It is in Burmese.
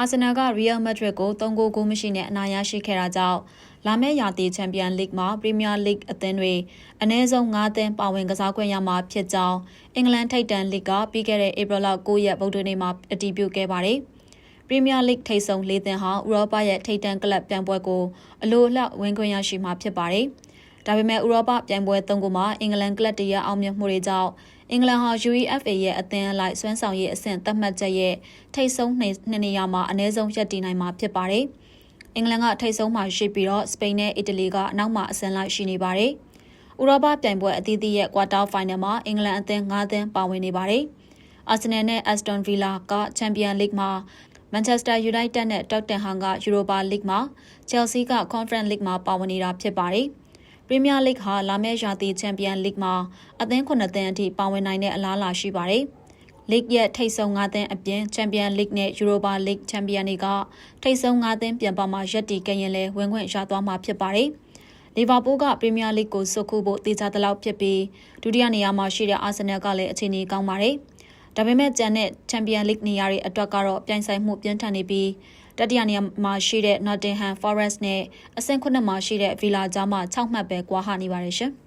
အာဆင်နယ်က Real Madrid ကို3ဂိုးဂိုးမရှိနဲ့အနိုင်ရရှိခဲ့တာကြောင့်လာမယ့်ရာသီချန်ပီယံလိဂ်မှာပရီးမီးယားလိဂ်အသင်းတွေအနည်းဆုံး9သင်းပါဝင်ကစားခွင့်ရမှာဖြစ်ကြောင်းအင်္ဂလန်ထိပ်တန်းလိဂ်ကပြီးခဲ့တဲ့ဧပြီလ9ရက်ဗုဒ္ဓနေ့မှာအတည်ပြုခဲ့ပါတယ်။ပရီးမီးယားလိဂ်ထိပ်ဆုံး၄သင်းဟာဥရောပရဲ့ထိပ်တန်းကလပ်ပြိုင်ပွဲကိုအလိုအလတ်ဝင်ခွင့်ရရှိမှာဖြစ်ပါတယ်။ ဒါပေမဲ့ဥရောပပြိုင်ပွဲ၃ခုမှာအင်္ဂလန်ကလပ်တရဲ့အောင်မြင်မှုတွေကြောင့်အင်္ဂလန်ဟာ UEFA ရဲ့အသင်းအလိုက်စွမ်းဆောင်ရည်အဆင့်သတ်မှတ်ချက်ရဲ့ထိပ်ဆုံးနှစ်နေရာမှာအနည်းဆုံးရပ်တည်နိုင်မှာဖြစ်ပါတယ်။အင်္ဂလန်ကထိပ်ဆုံးမှာရှိပြီးတော့စပိန်နဲ့အီတလီကအနောက်မှာအဆင့်လိုက်ရှိနေပါတယ်။ဥရောပပြိုင်ပွဲအသီးသီးရဲ့ကွာတာဖိုင်နယ်မှာအင်္ဂလန်အသင်း၅သင်းပါဝင်နေပါတယ်။အာဆင်နယ်နဲ့ Aston Villa ကချန်ပီယံလိဂ်မှာ Manchester United နဲ့ Tottenham က Europa League မှာ Chelsea က Conference League မှာပါဝင်နေတာဖြစ်ပါတယ်။ Premier League ဟာလာမယ့်ရာသီချန်ပီယံလိဂ်မှာအသင်း9သင်းအထိပါဝင်နိုင်တဲ့အလားအလာရှိပါတယ်။ League ရဲ့ထိပ်ဆုံး9သင်းအပြင် Champions League နဲ့ Europa League ချန်ပီယံတွေကထိပ်ဆုံး9သင်းပြန်ပါမှာရပ်တည်ခဲ့ရင်လည်းဝင်ခွင့်ရသွားမှာဖြစ်ပါတယ်။လီဗာပူးကပရီးမီးယားလိဂ်ကိုစုခုဖို့တေချာတလောက်ဖြစ်ပြီးဒုတိယနေရာမှာရှိတဲ့အာဆင်နယ်ကလည်းအခြေအနေကောင်းပါတယ်။ ဒါပေမဲ့ကျန်တဲ့ချန်ပီယံလိဂ်နေရာတွေအတွက်ကတော့ပြိုင်ဆိုင်မှုပြင်းထန်နေပြီးတတိယနေရာမှာရှိတဲ့ Nottingham Forest နဲ့အဆင့်9မှာရှိတဲ့ Villa ကြားမှာ6မှတ်ပဲကွာဟနေပါတယ်ရှင်။